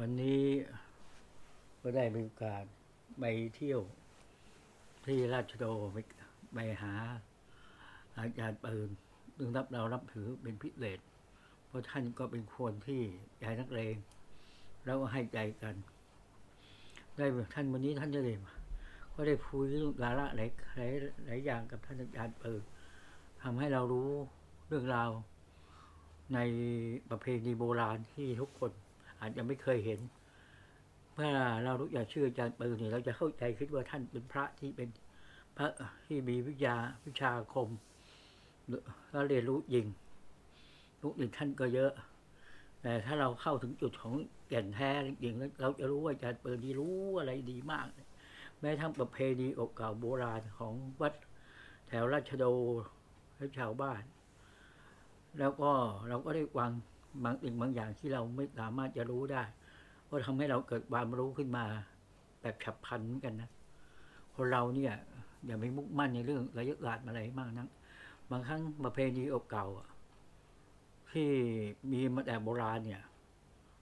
วันนี้ก็ได้มีโอกาสไปเที่ยวที่ราชโดไปไปหาอาจารย์ปืนซึ่งรับเรารับถือเป็นพิเศษเพราะท่านก็เป็นคนที่ใจนักเลงแล้วก็ให้ใจกัน ได้ท่านวันนี้ท่านจะได้ก็ได้คุยเรื่องสาระหลายหลายหลายอย่างกับท่านอาจารย์ปืนทำให้เรารู้เรื่องราวในประเพณีโบราณที่ทุกคน อาจจะไม่เคยเห็น เมื่อเรารู้จักชื่ออาจารย์ปืนเนี่ยเราจะเข้าใจคิดว่าท่านเป็นพระที่เป็นพระที่มีวิทยาวิชาคมแล้วเรียนรู้ยิงลูกศิษย์ท่านก็เยอะ แต่ถ้าเราเข้าถึงจุดของแก่นแท้จริงๆแล้วเราจะรู้ว่าอาจารย์ปืนนี่รู้อะไรดีมาก แม้ทั้งประเพณีเก่าโบราณของวัดแถวราชโดและชาวบ้าน แล้วก็เราก็ได้วาง บางสิ่งบางอย่างที่เราไม่สามารถจะรู้ได้ก็ทำให้เราเกิดความรู้ขึ้นมา แบบฉับพลันเหมือนกันนะคนเราเนี่ย อย่าไปมุ่งมั่นในเรื่องระยะศาสตร์อะไรมากนักบางครั้งประเพณีเก่าที่มีมาแต่โบราณเนี่ย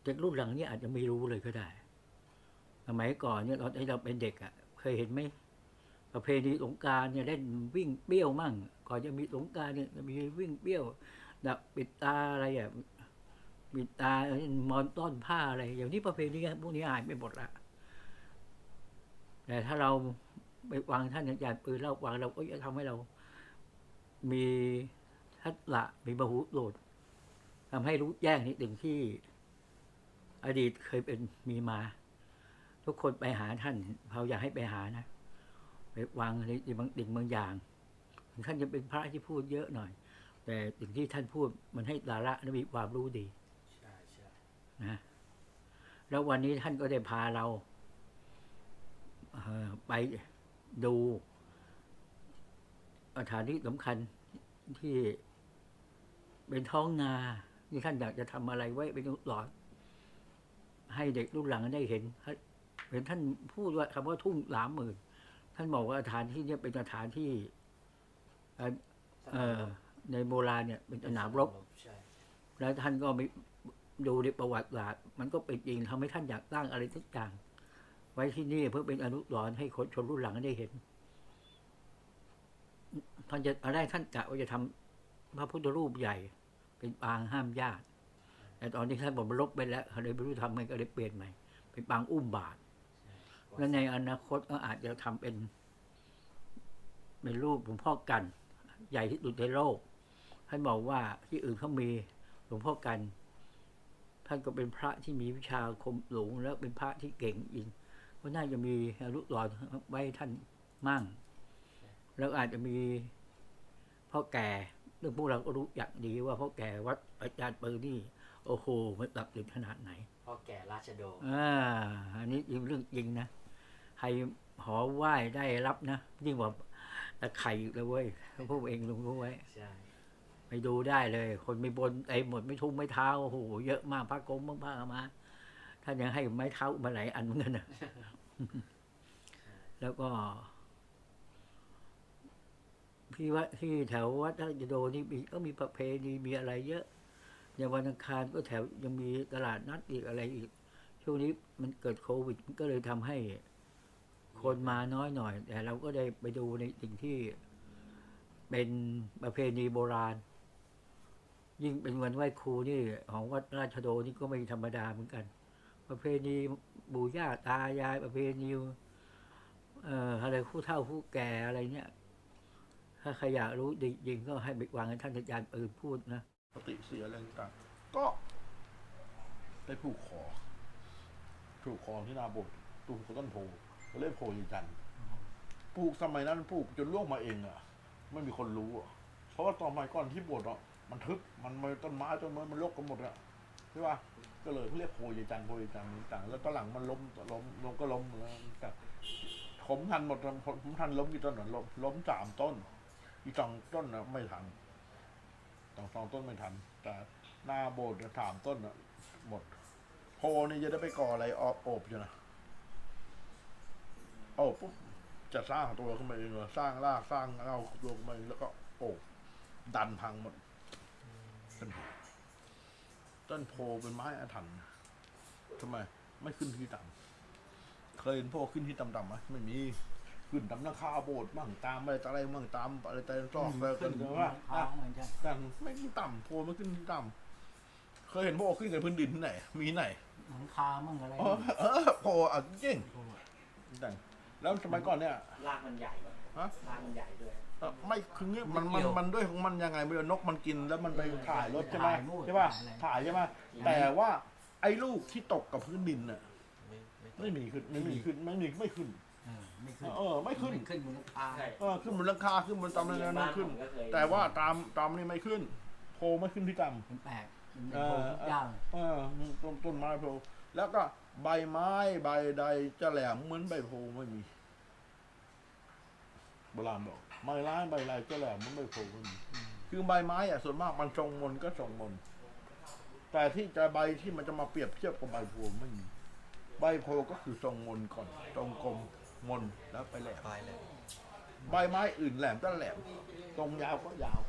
เด็กรุ่นหลังนี่อาจจะไม่รู้เลยก็ได้สมัยก่อนเนี่ยตอนที่เราเป็นเด็กอะ่ะ เคยเห็นไหมประเพณีสงการเนี่ยเล่นวิ่งเปี้ยวมั่ง ก่อนจะมีสงการเนี่ยจะมีวิ่งเปี้ยวดับปิดตาอะไรอะ ปิดตามอนต้อนผ้าอะไรอย่างนี้ประเพณีพวกนี้หายไปหมดละแต่ถ้าเราไปวางท่านอาจารย์ปืนเล่าวางเราก็จะทำให้เรา มีทัศละมีบหูโหลดทำให้รู้แจ้งในสิ่งที่ อดีตเคยเป็นมีมา ทุกคนไปหาท่านเราอยากให้ไปหานะไปวางในบางสิ่งบางอย่างท่านจะเป็นพระที่พูดเยอะหน่อย แต่สิ่งที่ท่านพูดมันให้สาระและมีความรู้ดี นะแล้ววันนี้ท่านก็ได้พาเราเอ่อไปดูสถานที่สำคัญที่เป็นท้องนาที่ท่านอยากจะทำอะไรไว้เป็นหลอด ให้เด็กรุ่นหลังได้เห็นเห็นท่านพูดว่าคำว่าทุ่งสามหมื่นท่านบอกว่าสถานที่เนี้เป็นสถานที่เอ่อเอ่อในโบราณเนี่ย เป็นสนามรบใช่แล้วท่านก็ไป ดูในประวัติศาสตร์มันก็เป็นจริงทำให้ท่านอยากสร้างอะไรทุกอย่าง ไว้ที่นี่เพื่อเป็นอนุสรณ์ให้คนชนรุ่นหลังได้เห็นท่านจะอะไรท่านกะว่าจะทำพระพุทธรูปใหญ่ เป็นปางห้ามญาติแต่ตอนนี้ท่านบอกมันลบไปแล้วเขาเลยไม่รู้ทำไงก็เลยเปลี่ยนใหม่เป็นปางอุ้มบาทแล้วในอนาคตก็อาจจะทำเป็น เป็นรูปหลวงพ่อกัน ใหญ่ที่สุดในโลกท่านบอกว่าที่อื่นเขามีหลวงพ่อกัน ท่านก็เป็นพระที่มีวิชาอาคมสูงแล้วเป็นพระที่เก่งจริงก็น่าจะมีอนุสรณ์ไว้ให้ท่านมั่ง แล้วอาจจะมีพ่อแก่เรื่องพวกเราก็รู้อย่างดีว่าพ่อแก่วัดอาจารย์ปืนนี่โอ้โหมันตักถึงขนาดไหนพ่อแก่ราชโดอ่าอันนี้จริงเรื่องจริงนะใครหอไหว้ได้รับนะยิ่งกว่าตะไคร่เลยเว้ยพวกเองลงรู้ไว้ใช่ ไปดูได้เลย คนไม่บนไอ้หมดไม่ทุ่งไม่เท้าโอ้โหเยอะมากพระกรมบ้างพระมาท่านยังให้ไม้เท้ามาหลายอันเหมือนกันนะแล้วก็พี่ว่าที่แถววัดราชโดนี่มีก็มีประเพณีมีอะไรเยอะอย่างวันอังคารก็แถวยังมีตลาดนัดอีกอะไรอีก ช่วงนี้มันเกิดโควิดมันก็เลยทำให้คนมาน้อยหน่อย แต่เราก็ได้ไปดูในสิ่งที่เป็นประเพณีโบราณ ยิ่งเป็นวันไหว้ครูนี่ของวัดราชโดนี่ก็ไม่ธรรมดาเหมือนกัน ประเพณีปู่ย่าตายายประเพณีเอ่ออะไรผู้เฒ่าผู้แก่อะไรเนี่ย ถ้าใครอยากรู้จริงๆก็ให้ไปวางให้ท่านอาจารย์ปืนพูดนะปฏิเสียอะไรต่างๆก็ไปผูกคอผูกคอที่หนาโบทตูกต้นโพก็เรียกโพยจันทร์ปลูกสมัยนั้นปลูกจนล่วงมาเองอะ ไม่มีคนรู้อะเพราะว่าตอนสมัยก่อนที่โบสถ์อะ มันทึบมันมีต้นไม้ต้นไม้มันรกกันหมดอะใช่ป่ะก็เลยเขาเรียกโพยจันทร์โพยจันทร์ต่าง แล้วตอนหลังมันล้มล้มล้มก็ล้มแล้วแต่ผมทันหมดผมผมทันล้มกี่ต้นอะล้มล้มสามต้น อีสองต้นนะไม่ทันสองสองต้นไม่ทัน แต่หน้าโบสถ์สามต้นอะหมด โพนี่จะได้ไปก่ออะไรออบโอบอยู่นะโอบปุ๊บจะสร้างตัวขึ้นมาเองเลยสร้างรากสร้างเอาตัวขึ้นมาเองแล้วก็โอบดันพังหมด เป็นต้นโพเป็นไม้อาถรรพ์ทำไม ไม่ขึ้นที่ต่ำเคยเห็นพวกขึ้นที่ต่ำๆไหมไม่มีขึ้นตำนาคาโบสถ์มั่งตามอะไรต่ออะไรมั่งตามอะไรแต่ซอกอะไรกันขึ้นใช่ไหมทางเหมือนกันแต่ไม่ขึ้นต่ำโพไม่ขึ้นที่ต่ำเคยเห็นพวกขึ้นกับพื้นดินที่ไหน มีที่ไหนหลังคามั่งอะไรเออเออโพอะจริงแต่แล้วสมัยก่อนเนี่ยรากมันใหญ่ฮะรากมันใหญ่ด้วย เอ่อไม่คืองี้มันมันมันด้วยของมันยังไงไม่รู้นกมันกินแล้วมันไปถ่ายรถใช่ไหมใช่ป่ะถ่ายใช่ไหมแต่ว่าไอ้ลูกที่ตกกับพื้นดินน่ะไม่ไม่ไม่มีขึ้นไม่มีขึ้นไม่มีไม่ขึ้น เออไม่ขึ้นเออ ไม่ขึ้น ไม่ขึ้นบนหลังคาใช่เออขึ้นบนหลังคาขึ้นบนตามนั้นนั่นขึ้นบ้าผมก็เคยแต่ว่าตามตามนี่ไม่ขึ้นโพไม่ขึ้นที่ต่ำเป็นแปลกเป็นเอโพอทุกอย่างเออต้นต้นไม้โพแล้วก็ใบไม้ใบใดจะแหลมเหมือนใบโพไม่มี โบราณบอกใบร้ายใบไรจะแหลมเหมือนใบโพไม่มีคือใบไม้อะส่วนมากมันทรงมนก็ทรงมน แต่ที่จะใบที่มันจะมาเปรียบเทียบกับใบโพไม่มีใบโพก็คือทรงมนก่อนทรงกลมมนแล้วไปแหลมปลายเลยใบไม้อื่นแหลมก็แหลม ตรงยาวก็ยาว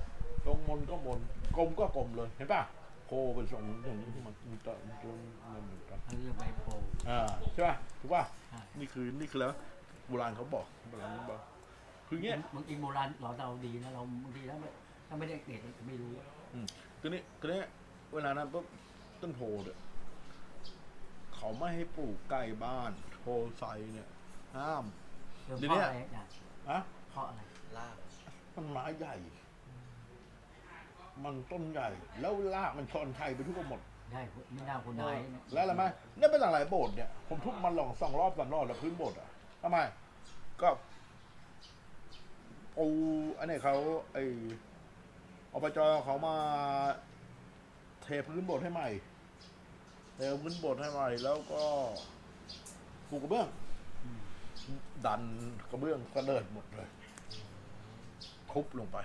ตรงมนก็มน กลมก็กลมเลยเห็นป่ะโพเป็นทรงอย่างนี้ที่มันมีตมันมันมันมันเขาเรียกใบโพอ่าใช่ป่ะถูกป่ะใช่นี่คือนี่คือแล้วโบราณเขาบอกโบราณเขาบอก คือเงี้ยบางทีโบราณเราเราดีนะเราบางทีแล้วไม่ถ้าไม่ได้เด็กจะไม่รู้คือนี่คือนี่เวลานั้นปุ๊บต้นโพเนี่ยเขาไม่ให้ปลูกใกล้บ้านโพไซเนี่ย ห้าม เรื่องเดี๋ยวเพนี้ราะอะไรอะอะเพราะอะไรรากมันไม้ใหญ่ มันต้นใหญ่ แล้วรากมันชอนชัยไปทุกหมด ได้ไม่น่าคนนายนะแล้วอะไรไหมนี่เป็นอะไรโบสถ์เนี่ย ผมทุบมันลองสองรอบสามรอบแล้วพื้นโบสถ์อะทำไม ก็ ปูอันนี้เขาไออบจเขามาเทพื้นโบสถ์ให้ใหม่เทพื้นโบสถ์ให้ใหม่ แล้วก็ปูกระเบื้อง ดันกระเบื้องกระเดิดหมดเลยทุบลงไป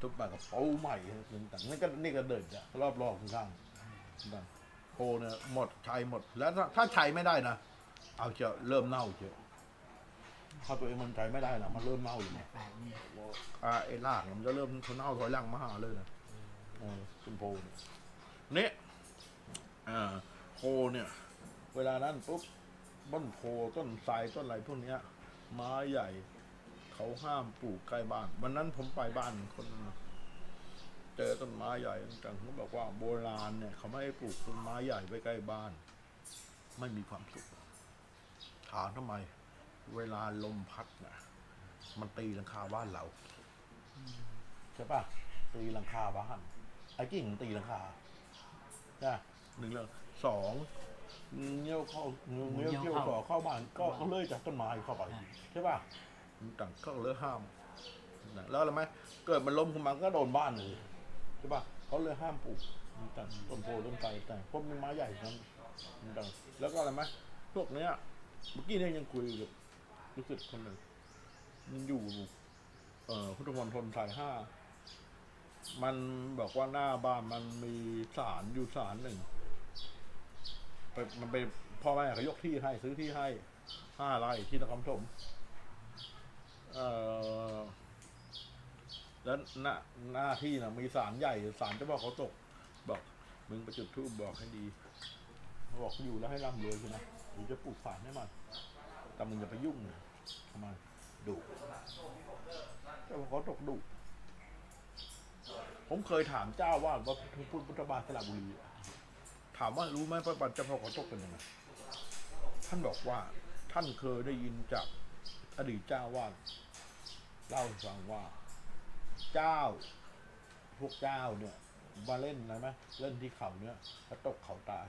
ทุบไปกับปูใหม่ต่างๆนี่ก็นี่ก็เดินอะรอบๆข้างๆดันโพเนี่ยหมดใช้หมดแล้วถ้าถ้าใช้ไม่ได้นะเอาจะเริ่มเน่าเจอ ถ้าตัวเองมันใช้ไม่ได้นะมันเริ่มเน่าอยู่นะแปลกนี่อ่าไอ้รากเนี่ยมันจะเริ่มเน่าถอยหลังมาหาเลยนะเออเป็นโพเนี่ยนี่อ่าโพเนี่ย เวลานั้นปุ๊บต้นโพต้นไทรต้นอะไรพวกเนี้ยไม้ใหญ่ เขาห้ามปลูกใกล้บ้าน วันนั้นผมไปบ้านคนหนึ่งเจอต้นไม้ใหญ่ต่างๆเขาบอกว่าโบราณเนี่ย เขาไม่ให้ปลูกต้นไม้ใหญ่ไว้ใกล้บ้าน ไม่มีความสุขถามทำไม เวลาลมพัดนะมันตีหลังคาบ้านเราใช่ปะตีหลังคาบ้านไอ้กิ่งมันตีหลังคานะหนึ่งเรื่องสองเงี้ยวเข้าเงี้ยวเงี้ยวเข้าเข้าบ้านก็ต้องเลื่อยจากต้นไม้เข้าไปอ่าใช่ป่ะต่างก็เลยห้ามนะแล้วอะไรไหมเกิดมันล้มขึ้นมาก็โดนบ้านเลยใช่ป่ะเขาเลยห้ามปลูกต่างต้นโพต้นไทรต่างเพราะมันไม้ใหญ่นั้นต่างแล้วก็อะไรไหมพวกเนี้ยเมื่อกี้เนี่ยยังคุยกับ รู้สึกคนหนึ่งมันอยู่ เอ่อพุทธมณฑลสายห้า มันบอกว่าหน้าบ้านมันมีศาลอยู่ศาลหนึ่งไปมันไปพ่อแม่เขายกที่ให้ซื้อที่ให้ห้าไร่ที่นครปฐมเอ่อแล้วหน้าหน้าที่นะมีศาลใหญ่ศาลเจะบอกเขาตก บอกมึงไปจุดธูปบอกให้ดีบอกอยู่แล้วให้ร่ำรวยใช่ไหมหรือจะปลูกศาลให้มันแต่มึงอย่าไปยุ่งนะ ทำไมดุเจ้าบอกเขาตกดุผมเคยถามเจ้าว่าว่าพุทธพุทธบาทสระบุรีอะถามว่ารู้ไหมพระบาทเจ้าพ่อเขาตกเป็นยังไงท่านบอกว่า ท่านเคยได้ยินจากอดีตเจ้าว่าดเล่าให้ฟังว่า เจ้าพวกเจ้าเนี่ยมาเล่นนะไหมเล่นที่เขาเนี่ยแล้วตกเขาตาย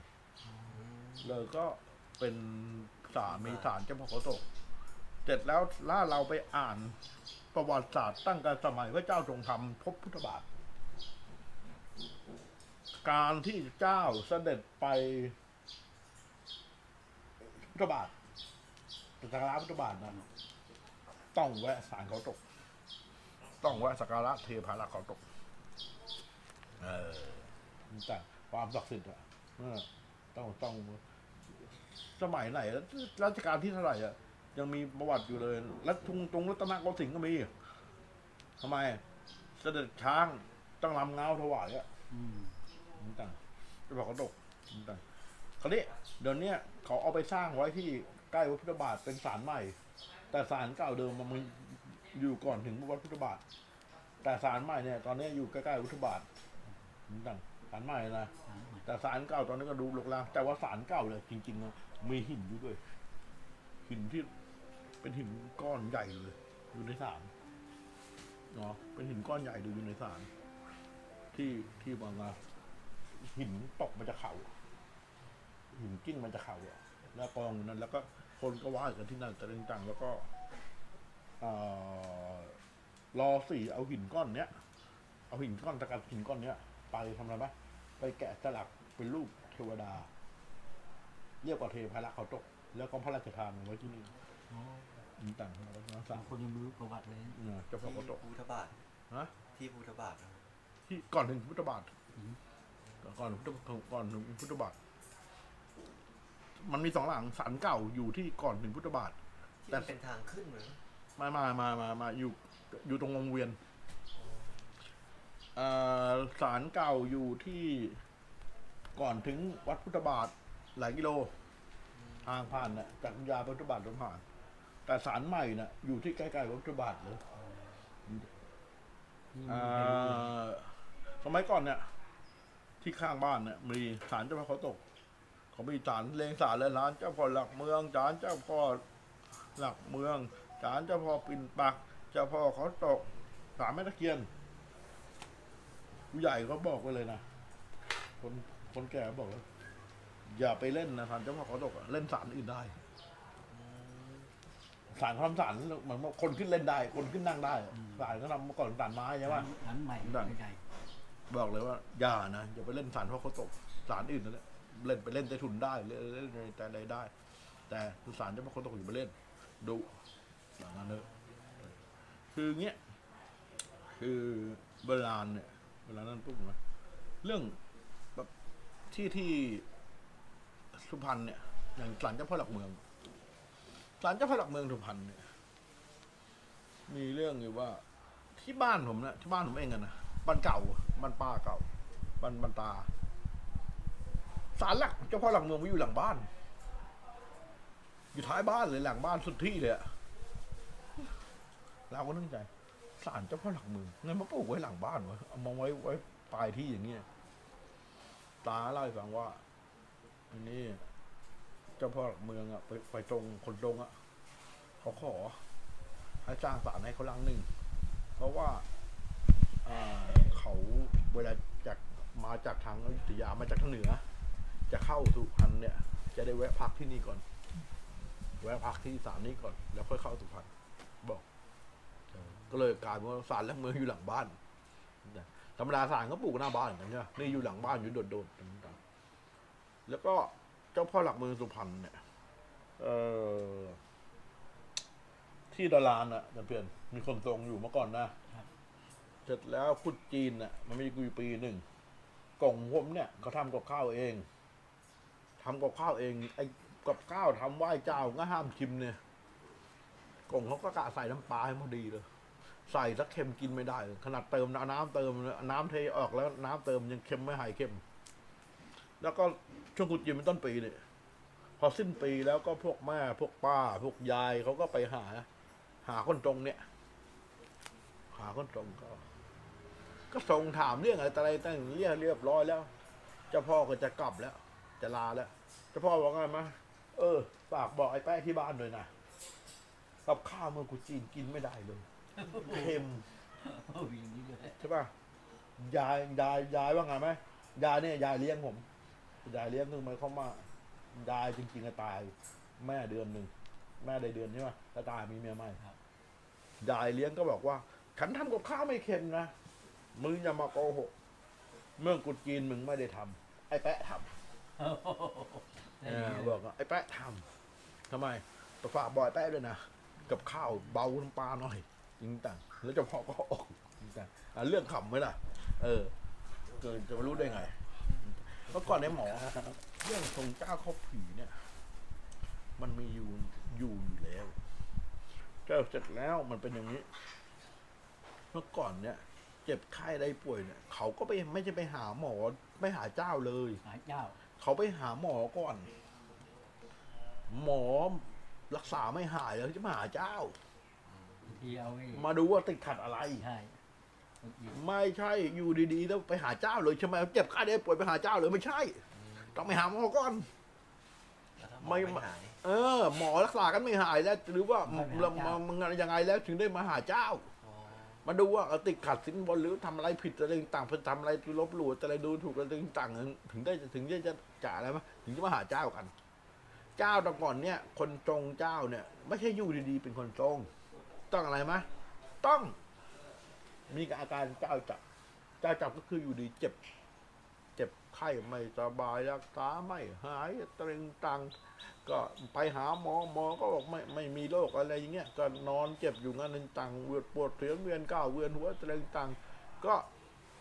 เลยก็เป็นสามีสารเจ้าพ่อเขาตกเส ร็จแล้วล่าเราไปอ่านประวัติศาสตร์ตั้งแต่สมัยพระเจ้าทรงธรรมพบพุทธบาท การที่เจ้าเสด็จไปพุทธบาทสักการะพุทธบาทนั้นต้องแวะสารเขาตก ต้องแวะสักการะเทพารักษ์เขาตก เออแต่ความศักดิ์สิทธิ์อะต้องต้องสมัยไหนรัชกาลที่เท่าไหร่อะ ยังมีประวัติอยู่เลยและทุงตรงรัตนโกสินทร์ก็มีทำไม เสด็จช้างต้องรำเงาถวายอะอืมต่างจะบอกเขาตกต่างคราวนี้เดี๋ยวเนี้ยเขาเอาไปสร้างไว้ที่ใกล้วัดพุทธบาทเป็นศาลใหม่ แต่ศาลเก่าเดิมมันมีอยู่ก่อนถึงวัดพุทธบาท แต่ศาลใหม่เนี่ย ตอนนี้อยู่ใกล้ๆวัดพุทธบาทดังศาลใหม่นะหาใหม่แต่ศาลเก่าตอนนี้ก็ดูลกลางแต่ว่าศาลเก่าเลยจริงๆนะมีหินอยู่ด้วยหินที่ เป็นหินก้อนใหญ่เลย อยู่ในศาลเนาะเป็นหินก้อนใหญ่ดูอยู่ในศาลที่ที่บางมาหินตกมาจากเขาหินกิ้งมันจะเข่าอะแล้วกองอยู่นั้น แล้วก็คนก็ไหว้กันที่นั่นแต่ต่างๆแล้วก็เอ่อรอสี่เอาหินก้อนเนี้ย เอาหินก้อนตะกันหินก้อนเนี้ย ไปทำอะไรไหมไปแกะสลักเป็นรูปเทวดา เรียกว่าเทพารักเขาตก แล้วก็พระราชทานไว้ที่นี่ อ๋อต่างๆแล้วก็สร้าบางงคนยังไม่รู้ประวัติเลยเนี่ยเจ้าพ่อเขาตกพุทธบาทฮะที่พุทธบาทนะที่ก่อนถึงพุทธบาทอืมก่อนถึงพุทธก่อนถึงพุทธบาท มันมีสองหลังศาลเก่าอยู่ที่ก่อนถึงพุทธบาท ที่แต่มันเป็นทางขึ้นเหมือนมามามามามาอยู่อยู่ตรงวงเวียนเอ่อศาลเก่าอยู่ที่ก่อนถึงวัดพุทธบาทหลายกิโล ทางผ่านน่ะจากยาพุทธบาทตรงผ่าน แต่ศาลใหม่น่ะ อยู่ที่ใกล้ๆวัดพุทธบาทเลยนี่อ่ไม่รู้เลยาสมัยก่อนเนี่ย ที่ข้างบ้านเนี่ยมีศาลเจ้าพ่อเขาตก เขามีศาลเลงศาลและร้านเจ้าพ่อหลักเมืองศาลเจ้าพ่อหลักเมืองศาลเจ้าพ่อปิ่นปักเจ้าพ่อเขาตกศาลแม่ตะเคียนผู้ใหญ่เขาบอกไว้เลยนะคนคนแก่บอกว่าอย่าไปเล่นนะศาลเจ้าพ่อเขาตกอะเล่นศาลอื่นได้ ศาลเขาทำศาลเหมือนว่าคนขึ้นเล่นได้ คนขึ้นนั่งได้ศาลเขาทำเมื่อก่อนศาลไม้ใช่ไหมหลังใหม่ดังไม่ใหญ่บอกเลยว่าอย่านะอย่าไปเล่นสารเพราะเขาตกสารอื่นนั่นแหละเล่นไปเล่นใต้ถุนได้เล่นเล่นในแต่ใดได้ แต่คือสารจะเพราะเขาตกอยู่าไปเล่นดูอย่างนั้นเลยคือเงี้ยคือโบราณเนี่ยเวลานั้นปุ๊บนะเรื่องแบบที่ที่สุพรรณเนี่ยอย่างศาลเจ้าพ่อหลักเมือง ศาลเจ้าพ่อหลักเมืองสุพรรณเนี่ยมีเรื่องอยู่ว่า ที่บ้านผมนะที่บ้านผมเองอะนะบ้านเก่าบ้านป้าเก่าบ้านบ้านตาศาลหลักเจ้าพ่อหลักเมืองไว้อยู่หลังบ้าน อยู่ท้ายบ้านเลยหลังบ้านสุดที่เลยอะเราก็นึกใจศาลเจ้าพ่อหลักเมืองเงั้นมาปลูกไว้หลังบ้านวะเอามาไว้ไว้ปลายที่อย่างเงี้ยตาเล่าให้ฟังว่าอันนี้ เจ้าพ่อหลักเมืองอะไปไปตรงคนตรงอะเขาขอให้สร้างศาลให้เขาลังหนึ่ง เพราะว่าเขาเวลาจากมาจากทางอยุธยามาจากทางเหนือ จะเข้าสุพรรณเนี่ย จะได้แวะพักที่นี่ก่อน แวะพักที่ศาลนี้ก่อน แล้วค่อยเข้าสุพรรณบอก ก็เลยกลายเป็นว่าศาลและเมืองอยู่หลังบ้านธรรมดาศาลก็ปลูกหน้าบ้านกันใช่ไหมนี่อยู่หลังบ้านอยู่โดดๆแล้วก็ เจ้าพ่อหลักเมืองสุพรรณเนี่ย เออที่ดารานอะจำเพื่อนมีคนทรงอยู่เมื่อก่อนนะเสร็จแล้วพุทธจีนน่ะมันมีกูอยู่ปีหนึ่งกล่องผมเนี่ยเขาทำกับข้าวเองทำกับข้าวเอง ไอ้กับข้าวทำไหว้เจ้าก็ห้ามชิมเนี่ยกล่องเขาก็กะใส่น้ำปลาให้พอดีเลยใส่สักเค็มกินไม่ได้เลยขนาดเติมเอาน้ำเติมเอาน้ำเทออกแล้วน้ำเติมยังเค็มไม่หายเค็ม แล้วก็ช่วงกุจีนเป็นต้นปีเนี่ยพอสิ้นปีแล้วก็พวกแม่พวกป้า พวกยายเขาก็ไปหา หาคนตรงเนี่ย หาคนตรงก็ ก็ส่งถามเรื่องอะไรต่ออะไรตั้งเรียกเรียบร้อยแล้วเจ้าพ่อก็จะกลับแล้ว จะลาแล้วเจ้าพ่อบอกไงมาเออฝากบอกไอ้แป้ที่บ้านหน่อยนะกับข้าวเมืองกุจีนกินไม่ได้เลยเค็มโอ้ยอย่างนี้เลยใช่ป่ะยายยายยายว่าไงไหมยายเนี่ยยายเลี้ยงผม ยายเลี้ยงคือหมายความว่ายายจริงๆก็ตาย แม่เดือนหนึ่งแม่ได้เดือนใช่ไหมแล้วตายมีเมียใหม่ครับ ยายเลี้ยงก็บอกว่า ฉันทำกับข้าวไม่เค็มนะมึงอย่ามาโกหกเมืองกุดจีนมึงไม่ได้ทำไอ้แปะทำโอ้โหเออบอกว่าไอ้แปะทำทำไมไปฝากบอยแปะด้วยนะกับข้าวเบาน้ำปลาหน่อยจริงต่างแล้วเจ้าพ่อก็ออกจริงต่างอะเรื่องขำไหมล่ะ เออ เกินจะมารู้ได้ไง เมื่อก่อนในยหมอ เรื่องทรงเจ้าเข้าผีเนี่ย มันมีอยู่อยู่อยู่แล้วเจ้าเสร็จแล้วมันเป็นอย่างนี้ เมื่อก่อนเนี่ย เจ็บไข้ได้ป่วยเนี่ย เขาก็ไปไม่ใช่ไปหาหมอ ไม่หาเจ้าเลย หาเจ้าเขาไปหาหมอก่อน หมอรักษาไม่หายแล้วจะมาหาเจ้า บางทีเอาไอ้มาดูว่าติดขัดอะไร ใช่บางที ไม่ใช่อยู่ดีๆแล้วไปหาเจ้าเลยใช่ไหมเจ็บไข้ได้ป่วยไปหาเจ้าเลยไม่ใช่ ต้องไปหาหมอก่อน แล้วถ้าหมอไม่ไม่ หาย เออ หมอรักษากันไม่หายแล้ว หรือว่าเรามึงยังไงแล้วถึงได้มาหาเจ้า อ๋อมาดูว่าเออติดขัดสินบนหรือทำอะไรผิดอะไรต่างๆทำอะไรลบหลู่อะไรดูถูกอะไรต่างๆถึงได้ถึงได้จะจ่าอะไรไหมถึงจะมาหาเจ้ากัน เจ้าแต่ก่อนเนี่ย คนจงเจ้าเนี่ย ไม่ใช่อยู่ดีๆ เป็นคนจงต้องอะไรไหมต้อง มีอาการเจ้าจับเจ้าจับก็คืออยู่ดีเจ็บ เจ็บไข้ไม่สบายรักษาไม่หายตรึงตัง ก็ไปหาหมอหมอก็บอกไม่ไม่มีโรคอะไรอย่างเงี้ยก็นอนเจ็บอยู่งั้นนึงตังเวียนปวดเสียงเวียนก้าวเวียนหัวตรึงตัง ก็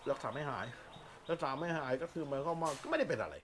รักษาไม่หายรักษาไม่หายก็คือหมายความว่าก็ไม่ได้เป็นอะไร